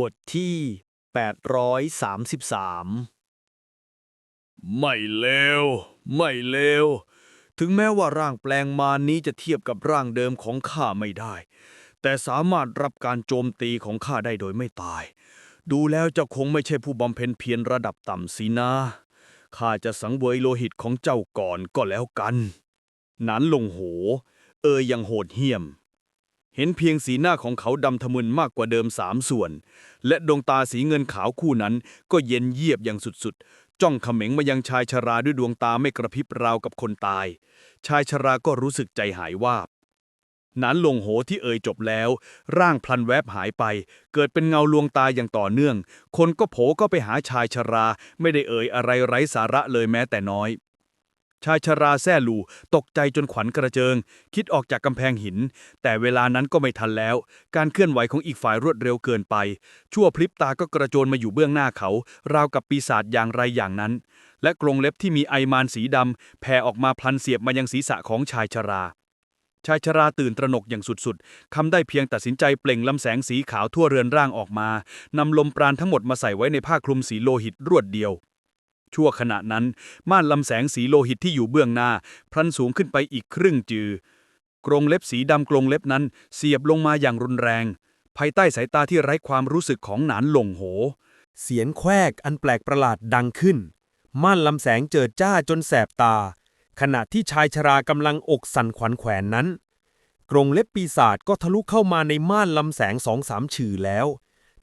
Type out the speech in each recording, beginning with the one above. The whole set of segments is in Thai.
บทที่ 833 ไม่เลว ไม่เลว ถึงแม้ว่าร่างแปลงมานี้จะเทียบกับร่างเดิมของข้าไม่ได้ แต่สามารถรับการโจมตีของข้าได้โดยไม่ตาย ดูแล้วเจ้าคงไม่ใช่ผู้บำเพ็ญเพียรระดับต่ำสินะ ข้าจะสังเวยโลหิตของเจ้าก่อนก็แล้วกันหนานลงโห เอ่ยอยังโหดเหี้ยม เห็นเพียงสีหน้าของเขาดำทะมึนมากกว่าเดิมสามส่วน และดวงตาสีเงินขาวคู่นั้นก็เย็นเยียบอย่างสุดๆ จ้องเขม็งมายังชายชราด้วยดวงตาไม่กระพริบราวกับคนตาย ชายชราก็รู้สึกใจหายวาบหนานลงโหที่เอ่ยจบแล้ว ร่างพลันแวบหายไป เกิดเป็นเงาลวงตาอย่างต่อเนื่อง คนก็โผก็ไปหาชายชรา ไม่ได้เอ่ยอะไรไร้สาระเลยแม้แต่น้อย ชายชราแซ่ลู ตกใจจนขวัญกระเจิง คิดออกจากกำแพงหิน แต่เวลานั้นก็ไม่ทันแล้ว การเคลื่อนไหวของอีกฝ่ายรวดเร็วเกินไป ชั่วพริบตาก็กระโจนมาอยู่เบื้องหน้าเขา ราวกับปีศาจอย่างไรอย่างนั้น และกรงเล็บที่มีไอมานสีดำแผ่ออกมาพลันเสียบมายังศีรษะของชายชรา ชายชราตื่นตระหนกอย่างสุดๆคำได้เพียงตัดสินใจเปล่งลำแสงสีขาวทั่วเรือนร่างออกมานำลมปราณทั้งหมดมาใส่ไว้ในผ้าคลุมสีโลหิตรวดเดียว ชั่วขณะนั้น ม่านลำแสงสีโลหิตที่อยู่เบื้องหน้า พลันสูงขึ้นไปอีกครึ่งจือ กรงเล็บสีดำกรงเล็บนั้น เสียบลงมาอย่างรุนแรง ภายใต้สายตาที่ไร้ความรู้สึกของหนานหลงโห เสียงแควกอันแปลกประหลาดดังขึ้น ม่านลำแสงเจิดจ้าจนแสบตา ขณะที่ชายชรากำลังอกสั่นขวัญแขวนนั้น กรงเล็บปีศาจก็ทะลุเข้ามาในม่านลำแสงสองสามฉือแล้ว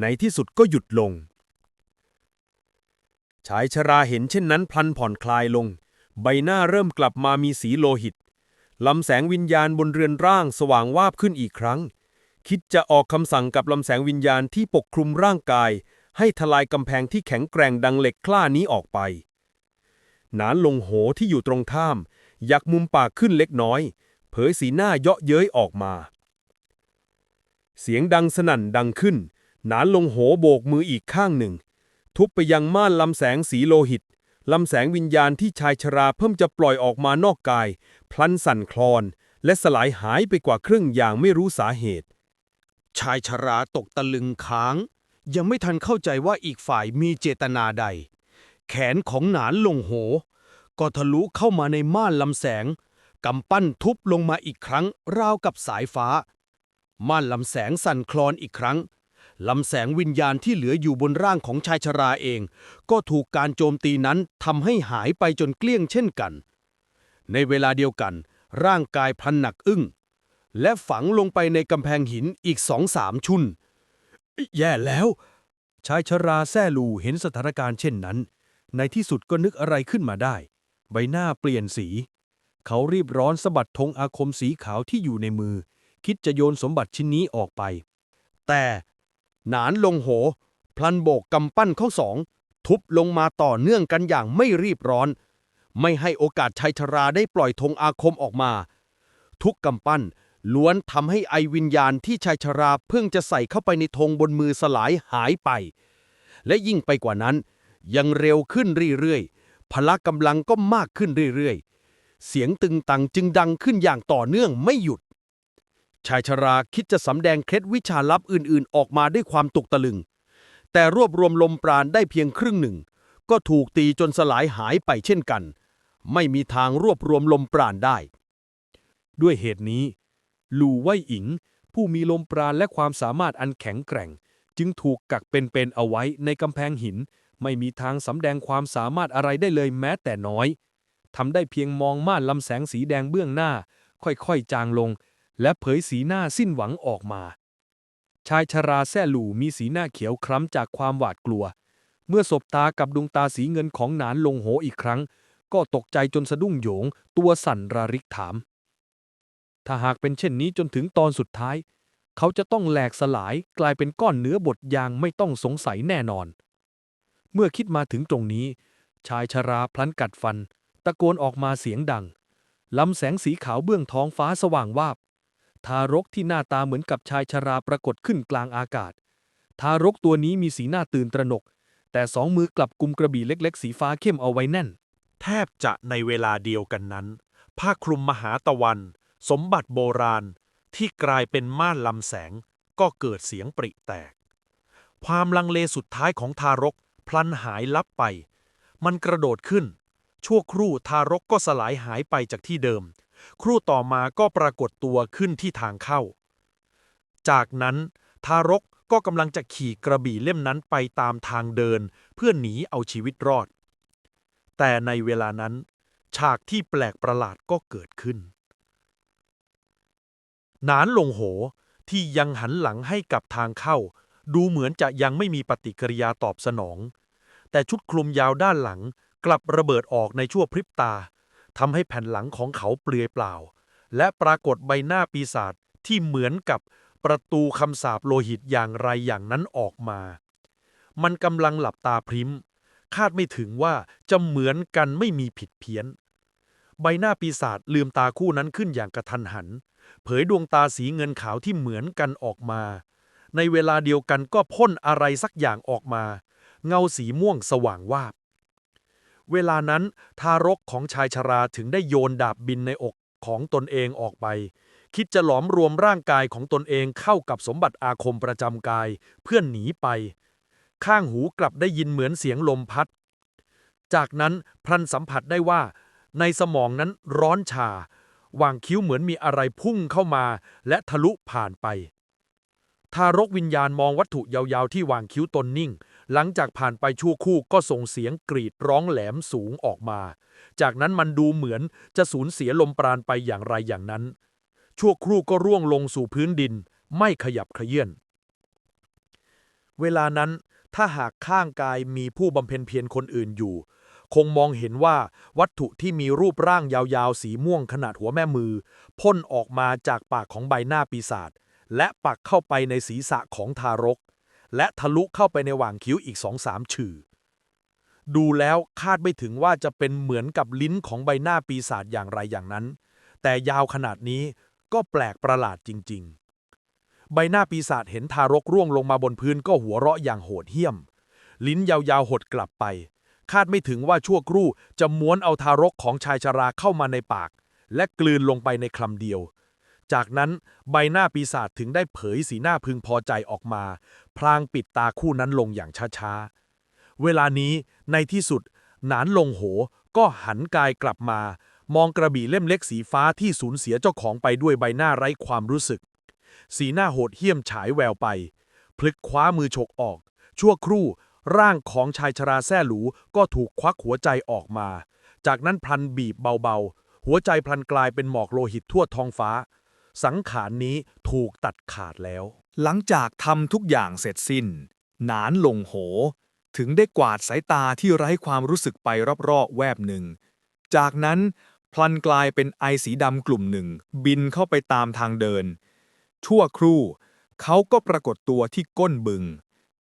ในที่สุดก็หยุดลง ชายชราเห็นเช่นนั้นพลันผ่อนคลายลง ใบหน้าเริ่มกลับมามีสีโลหิตลำแสงวิญญาณบนเรือนร่างสว่างวาบขึ้นอีกครั้ง คิดจะออกคำสั่งกับลำแสงวิญญาณที่ปกคลุมร่างกาย ให้ทลายกำแพงที่แข็งแกร่งดังเหล็กกล้านี้ออกไป นานลงโหที่อยู่ตรงท่าม ยักมุมปากขึ้นเล็กน้อย เผยสีหน้าเยาะเย้ยออกมา เสียงดังสนั่นดังขึ้น นานลงโหโบกมืออีกข้างหนึ่ง ทุบไปยังม่านลำแสงสีโลหิต ลำแสงวิญญาณที่ชายชราเพิ่มจะปล่อยออกมานอกกาย พลันสั่นคลอน และสลายหายไปกว่าครึ่งอย่างไม่รู้สาเหตุ ชายชราตกตะลึงค้าง ยังไม่ทันเข้าใจว่าอีกฝ่ายมีเจตนาใด แขนของหนานลงโห ก็ทะลุเข้ามาในม่านลำแสงกำปั้นทุบลงมาอีกครั้งราวกับสายฟ้า ม่านลำแสงสั่นคลอนอีกครั้ง ลำแสงวิญญาณที่เหลืออยู่บนร่างของชายชราเอง ก็ถูกการโจมตีนั้นทำให้หายไปจนเกลี้ยงเช่นกัน ในเวลาเดียวกัน ร่างกายพลันหนักอึ้ง และฝังลงไปในกำแพงหินอีกสองสามชุน แย่แล้ว ชายชราแซ่ลูเห็นสถานการณ์เช่นนั้น ในที่สุดก็นึกอะไรขึ้นมาได้ ใบหน้าเปลี่ยนสี เขารีบร้อนสะบัดธงอาคมสีขาวที่อยู่ในมือ คิดจะโยนสมบัติชิ้นนี้ออกไป แต่ หนานลงโห พลันโบกกำปั้นเข้าสอง ทุบลงมาต่อเนื่องกันอย่างไม่รีบร้อน ไม่ให้โอกาสชายชราได้ปล่อยธงอาคมออกมา ทุกกำปั้นล้วนทำให้ไอวิญญาณที่ชายชราเพิ่งจะใส่เข้าไปในธงบนมือสลายหายไป และยิ่งไปกว่านั้น ยังเร็วขึ้นเรื่อยๆ พละกำลังก็มากขึ้นเรื่อยๆ เสียงตึงตังจึงดังขึ้นอย่างต่อเนื่องไม่หยุด ชายชราคิดจะสำแดงเคล็ดวิชาลับอื่นๆ ออกมาด้วยความตกตะลึง แต่รวบรวมลมปราณได้เพียงครึ่งหนึ่ง ก็ถูกตีจนสลายหายไปเช่นกัน ไม่มีทางรวบรวมลมปราณได้ ด้วยเหตุนี้ ลูไว่ยอิง ผู้มีลมปราณและความสามารถอันแข็งแกร่ง จึงถูกกักเป็นๆเอาไว้ในกำแพงหิน ไม่มีทางสำแดงความสามารถอะไรได้เลยแม้แต่น้อยทำได้เพียงมองม่านลำแสงสีแดงเบื้องหน้า ค่อยๆ จางลง และเผยสีหน้าสิ้นหวังออกมา ชายชราแซ่หลู่มีสีหน้าเขียวคล้ำจากความหวาดกลัว เมื่อสบตากับดวงตาสีเงินของหนานลงโหอีกครั้ง ก็ตกใจจนสะดุ้งโยง ตัวสั่นระริกถาม ถ้าหากเป็นเช่นนี้จนถึงตอนสุดท้าย เขาจะต้องแหลกสลายกลายเป็นก้อนเนื้อบดยางไม่ต้องสงสัยแน่นอน เมื่อคิดมาถึงตรงนี้ ชายชราพลันกัดฟัน ตะโกนออกมาเสียงดังลำแสงสีขาวเบื้องท้องฟ้าสว่างวาบ ทารกที่หน้าตาเหมือนกับชายชราปรากฏขึ้นกลางอากาศ ทารกตัวนี้มีสีหน้าตื่นตระหนก แต่สองมือกลับกุมกระบี่เล็ก ๆ สีฟ้าเข้มเอาไว้แน่น แทบจะในเวลาเดียวกันนั้น ผ้าคลุมมหาตะวัน สมบัติโบราณที่กลายเป็นม่านลำแสง ก็เกิดเสียงปริแตก ความลังเลสุดท้ายของทารก พลันหายลับไป มันกระโดดขึ้น ชั่วครู่ทารกก็สลายหายไปจากที่เดิม ครู่ต่อมาก็ปรากฏตัวขึ้นที่ทางเข้า จากนั้นทารกก็กำลังจะขี่กระบี่เล่มนั้นไปตามทางเดิน เพื่อหนีเอาชีวิตรอด แต่ในเวลานั้น ฉากที่แปลกประหลาดก็เกิดขึ้น นานลงโหที่ยังหันหลังให้กับทางเข้า ดูเหมือนจะยังไม่มีปฏิกิริยาตอบสนอง แต่ชุดคลุมยาวด้านหลังกลับระเบิดออกในชั่วพริบตา ทำให้แผ่นหลังของเขาเปลือยเปล่า และปรากฏใบหน้าปีศาจที่เหมือนกับประตูคำสาปโลหิตอย่างไรอย่างนั้นออกมา มันกำลังหลับตาพริ้มคาดไม่ถึงว่าจะเหมือนกันไม่มีผิดเพี้ยน ใบหน้าปีศาจลืมตาคู่นั้นขึ้นอย่างกระทันหัน เผยดวงตาสีเงินขาวที่เหมือนกันออกมา ในเวลาเดียวกันก็พ่นอะไรสักอย่างออกมา เงาสีม่วงสว่างวาบ เวลานั้นทารกของชายชราถึงได้โยนดาบบินในอกของตนเองออกไป คิดจะหลอมรวมร่างกายของตนเองเข้ากับสมบัติอาคมประจำกาย เพื่อนหนีไป ข้างหูกลับได้ยินเหมือนเสียงลมพัด จากนั้นพลันสัมผัสได้ว่า ในสมองนั้นร้อนชาวางคิ้วเหมือนมีอะไรพุ่งเข้ามา และทะลุผ่านไป ทารกวิญญาณมองวัตถุยาวๆที่วางคิ้วตนนิ่ง หลังจากผ่านไปชั่วคู่ก็ส่งเสียงกรีดร้องแหลมสูงออกมา จากนั้นมันดูเหมือนจะสูญเสียลมปราณไปอย่างไรอย่างนั้น ชั่วครู่ก็ร่วงลงสู่พื้นดิน ไม่ขยับเขยื่อนเวลานั้นถ้าหากข้างกายมีผู้บำเพ็ญเพียรคนอื่นอยู่ คงมองเห็นว่าวัตถุที่มีรูปร่างยาวๆ สีม่วงขนาดหัวแม่มือ พ่นออกมาจากปากของใบหน้าปีศาจและปักเข้าไปในศีรษะของทารก และทะลุเข้าไปในหว่างคิ้วอีกสองสามฉือดูแล้วคาดไม่ถึงว่าจะเป็นเหมือนกับลิ้นของใบหน้าปีศาจอย่างไรอย่างนั้น แต่ยาวขนาดนี้ก็แปลกประหลาดจริง ๆ ใบหน้าปีศาจเห็นทารกร่วงลงมาบนพื้นก็หัวเราะอย่างโหดเหี้ยม ลิ้นยาวๆหดกลับไป คาดไม่ถึงว่าชั่วครู่จะม้วนเอาทารกของชายชราเข้ามาในปาก และกลืนลงไปในคำเดียว จากนั้นใบหน้าปีศาจถึงได้เผยสีหน้าพึงพอใจออกมา พลางปิดตาคู่นั้นลงอย่างช้าๆ เวลานี้ในที่สุด หนานลงโหก็หันกายกลับมา มองกระบี่เล่มเล็กสีฟ้าที่สูญเสียเจ้าของไปด้วยใบหน้าไร้ความรู้สึก สีหน้าโหดเหี้ยมฉายแววไป พลึกคว้ามือฉกออก ชั่วครู่ ร่างของชายชราแซ่หลูก็ถูกควักหัวใจออกมา จากนั้นพลันบีบเบาๆหัวใจพลันกลายเป็นหมอกโลหิตทั่วท้องฟ้า สังขารนี้ถูกตัดขาดแล้ว หลังจากทำทุกอย่างเสร็จสิ้น หนานลงโห ถึงได้กวาดสายตาที่ไร้ความรู้สึกไปรอบๆแวบหนึ่ง จากนั้นพลันกลายเป็นไอสีดำกลุ่มหนึ่ง บินเข้าไปตามทางเดิน ชั่วครู่ เขาก็ปรากฏตัวที่ก้นบึง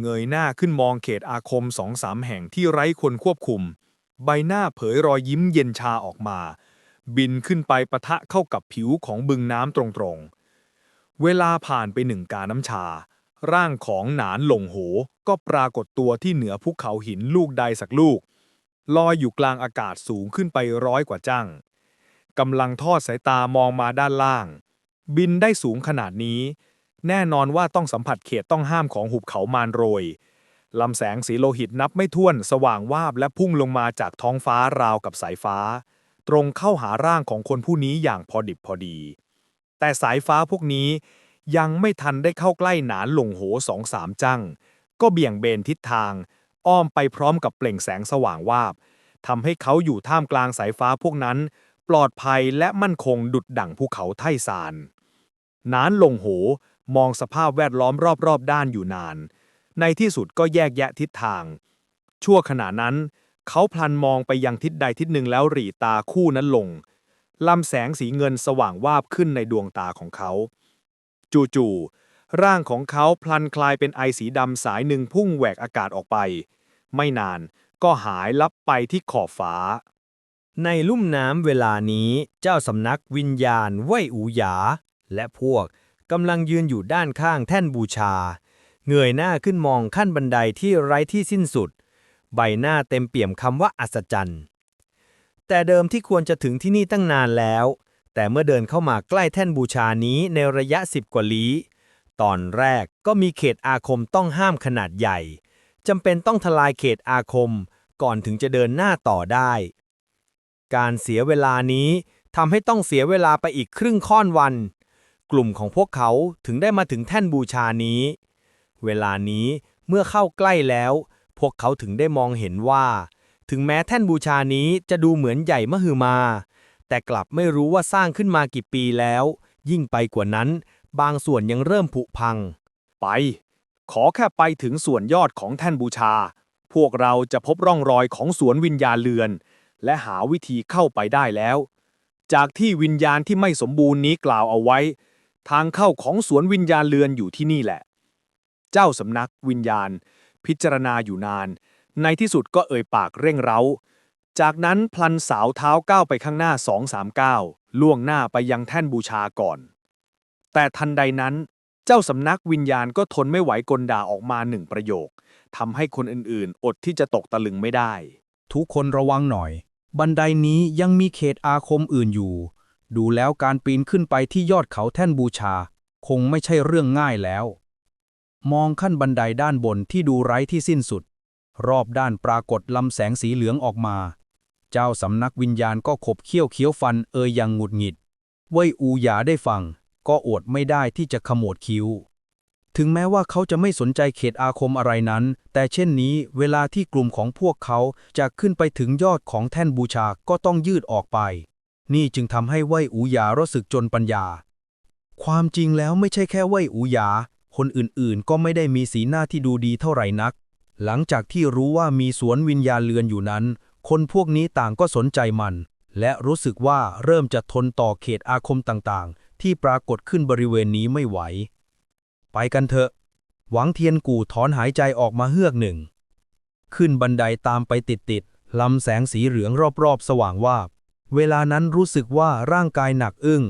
เงยหน้าขึ้นมองเขตอาคมสองสามแห่งที่ไร้คนควบคุม ใบหน้าเผยรอยยิ้มเย็นชาออกมา บินขึ้นไปปะทะเข้ากับผิวของบึงน้ำตรงๆ เวลาผ่านไปหนึ่งกาน้ำชา ร่างของหนานหลงโหก็ปรากฏตัวที่เหนือภูเขาหินลูกใดสักลูก ลอยอยู่กลางอากาศสูงขึ้นไปร้อยกว่าจังกำลังทอดสายตามองมาด้านล่าง บินได้สูงขนาดนี้ แน่นอนว่าต้องสัมผัสเขตต้องห้ามของหุบเขามารโรยลำแสงสีโลหิตนับไม่ถ้วนสว่างวาบและพุ่งลงมาจากท้องฟ้าราวกับสายฟ้า ตรงเข้าหาร่างของคนผู้นี้อย่างพอดิบพอดี แต่สายฟ้าพวกนี้ยังไม่ทันได้เข้าใกล้หนานหลงโหสองสามจังก็เบี่ยงเบนทิศทาง อ้อมไปพร้อมกับเปล่งแสงสว่างวาบทำให้เขาอยู่ท่ามกลางสายฟ้าพวกนั้น ปลอดภัยและมั่นคงดุดดั่งภูเขาไท่ซานหนานลงโหมองสภาพแวดล้อมรอบๆด้านอยู่นาน ในที่สุดก็แยกแยะทิศทาง ชั่วขณะนั้น เขาพลันมองไปยังทิศใดทิศหนึ่งแล้วหรี่ตาคู่นั้นลง ลำแสงสีเงินสว่างวาบขึ้นในดวงตาของเขา จู่ๆ ร่างของเขาพลันคลายเป็นไอสีดำสายหนึ่งพุ่งแหวกอากาศออกไป ไม่นานก็หายลับไปที่ขอบฟ้า ในลุ่มน้ำเวลานี้เจ้าสำนักวิญญาณเว่ยอูหยา และพวกกำลังยืนอยู่ด้านข้างแท่นบูชา เงยหน้าขึ้นมองขั้นบันไดที่ไร้ที่สิ้นสุด ใบหน้าเต็มเปี่ยมคำว่าอัศจรรย์ แต่เดิมที่ควรจะถึงที่นี่ตั้งนานแล้ว แต่เมื่อเดินเข้ามาใกล้แท่นบูชานี้ในระยะสิบกว่าลี้ ตอนแรกก็มีเขตอาคมต้องห้ามขนาดใหญ่จำเป็นต้องทลายเขตอาคม ก่อนถึงจะเดินหน้าต่อได้ การเสียเวลานี้ทำให้ต้องเสียเวลาไปอีกครึ่งค่อนวัน กลุ่มของพวกเขาถึงได้มาถึงแท่นบูชานี้ เวลานี้เมื่อเข้าใกล้แล้ว พวกเขาถึงได้มองเห็นว่า ถึงแม้แท่นบูชานี้จะดูเหมือนใหญ่มหึมา แต่กลับไม่รู้ว่าสร้างขึ้นมากี่ปีแล้ว ยิ่งไปกว่านั้น บางส่วนยังเริ่มผุพัง ไป ขอแค่ไปถึงส่วนยอดของแท่นบูชา พวกเราจะพบร่องรอยของสวนวิญญาเลือน และหาวิธีเข้าไปได้แล้ว จากที่วิญญาณที่ไม่สมบูรณ์นี้กล่าวเอาไว้ ทางเข้าของสวนวิญญาเลือนอยู่ที่นี่แหละ เจ้าสำนักวิญญาณ พิจารณาอยู่นาน ในที่สุดก็เอ่ยปากเร่งเร้า จากนั้นพลันสาวเท้าก้าวไปข้างหน้าสองสามก้าวล่วงหน้าไปยังแท่นบูชาก่อน แต่ทันใดนั้น เจ้าสำนักวิญญาณก็ทนไม่ไหวกลด่าออกมาหนึ่งประโยคทำให้คนอื่นๆ อดที่จะตกตะลึงไม่ได้ ทุกคนระวังหน่อย บันไดนี้ยังมีเขตอาคมอื่นอยู่ ดูแล้วการปีนขึ้นไปที่ยอดเขาแท่นบูชา คงไม่ใช่เรื่องง่ายแล้ว มองขั้นบันไดด้านบนที่ดูไร้ที่สิ้นสุด รอบด้านปรากฏลำแสงสีเหลืองออกมา เจ้าสำนักวิญญาณก็ขบเคี้ยวเคี้ยวฟันเอ่ยอย่างหงุดหงิด เว่ยอูหยาได้ฟัง ก็อดไม่ได้ที่จะขมวดคิ้ว ถึงแม้ว่าเขาจะไม่สนใจเขตอาคมอะไรนั้น แต่เช่นนี้เวลาที่กลุ่มของพวกเขาจะขึ้นไปถึงยอดของแท่นบูชาก็ต้องยืดออกไป นี่จึงทำให้เว่ยอูหยารู้สึกจนปัญญา ความจริงแล้วไม่ใช่แค่เว่ยอูหยา คนอื่นๆ ก็ไม่ได้มีสีหน้าที่ดูดีเท่าไหร่นัก หลังจากที่รู้ว่ามีสวนวิญญาณเลือนอยู่นั้น คนพวกนี้ต่างก็สนใจมัน และรู้สึกว่าเริ่มจะทนต่อเขตอาคมต่างๆ ที่ปรากฏขึ้นบริเวณนี้ไม่ไหว ไปกันเถอะ หวังเทียนกู่ถอนหายใจออกมาเฮือกหนึ่ง ขึ้นบันไดตามไปติดๆลำแสงสีเหลืองรอบๆ สว่างวาบ เวลานั้นรู้สึกว่าร่างกายหนักอึ้ง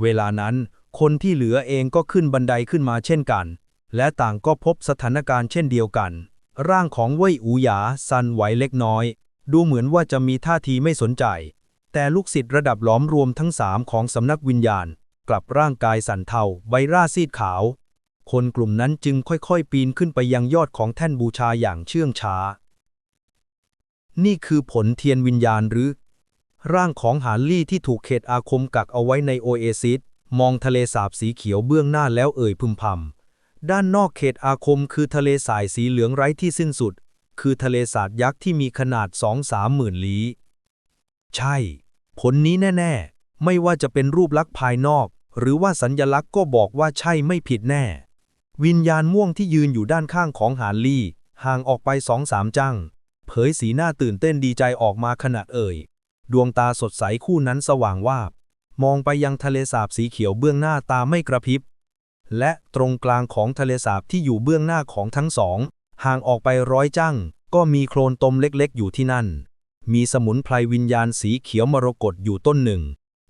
เวลานั้น คนที่เหลือเองก็ขึ้นบันไดขึ้นมาเช่นกัน และต่างก็พบสถานการณ์เช่นเดียวกัน ร่างของเว่ยอูหยาสั่นไหวเล็กน้อย ดูเหมือนว่าจะมีท่าทีไม่สนใจ แต่ลูกศิษย์ระดับหลอมรวมทั้งสามของสำนักวิญญาณ กลับร่างกายสั่นเทาใบร่าซีดขาว คนกลุ่มนั้นจึงค่อยๆ ปีนขึ้นไปยังยอดของแท่นบูชาอย่างเชื่องช้า นี่คือผลเทียนวิญญาณหรือ ร่างของหาลี่ที่ถูกเขตอาคมกักเอาไว้ในโอเอซิส มองทะเลสาบสีเขียวเบื้องหน้าแล้วเอ่ยพึมพำ ด้านนอกเขตอาคมคือทะเลสายสีเหลืองไร้ที่สิ้นสุด คือทะเลสาบยักษ์ที่มีขนาดสองสามหมื่นลี้ ใช่ ผลนี้แน่ ๆ ไม่ว่าจะเป็นรูปลักษณ์ภายนอก หรือว่าสัญญลักษณ์ก็บอกว่าใช่ไม่ผิดแน่ วิญญาณม่วงที่ยืนอยู่ด้านข้างของหานลี่ ห่างออกไปสองสามจังเผยสีหน้าตื่นเต้นดีใจออกมาขนาดเอ่ย ดวงตาสดใสคู่นั้นสว่างวาบ มองไปยังทะเลสาบสีเขียวเบื้องหน้าตาไม่กระพริบ และตรงกลางของทะเลสาบที่อยู่เบื้องหน้าของทั้งสอง ห่างออกไปร้อยจั่งก็มีโคลนตมเล็กๆ อยู่ที่นั่น มีสมุนไพรวิญญาณสีเขียวมรกตอยู่ต้นหนึ่ง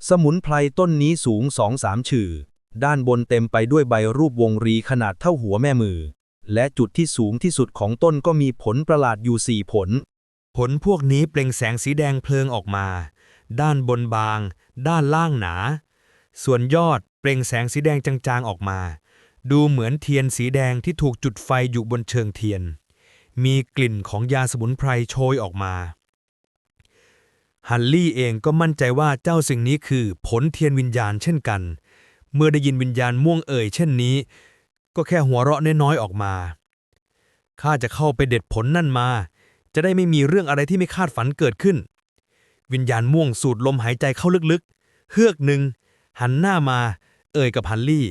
สมุนไพรต้นนี้สูงสองสามชื่อ ด้านบนเต็มไปด้วยใบรูปวงรีขนาดเท่าหัวแม่มือ และจุดที่สูงที่สุดของต้นก็มีผลประหลาดอยู่สี่ผล ผลพวกนี้เปล่งแสงสีแดงเพลิงออกมา ด้านบนบาง ด้านล่างหนา ส่วนยอดเปล่งแสงสีแดงจางๆออกมา ดูเหมือนเทียนสีแดงที่ถูกจุดไฟอยู่บนเชิงเทียน มีกลิ่นของยาสมุนไพรโชยออกมา ฮันลี่เองก็มั่นใจว่าเจ้าสิ่งนี้คือผลเทียนวิญญาณเช่นกัน เมื่อได้ยินวิญญาณม่วงเอ่ยเช่นนี้ ก็แค่หัวเราะน้อยๆออกมาข้าจะเข้าไปเด็ดผลนั่นมา จะได้ไม่มีเรื่องอะไรที่ไม่คาดฝันเกิดขึ้น วิญญาณม่วงสูดลมหายใจเข้าลึกๆ เฮือกหนึ่งหันหน้ามา เอ่ยกับฮันลี่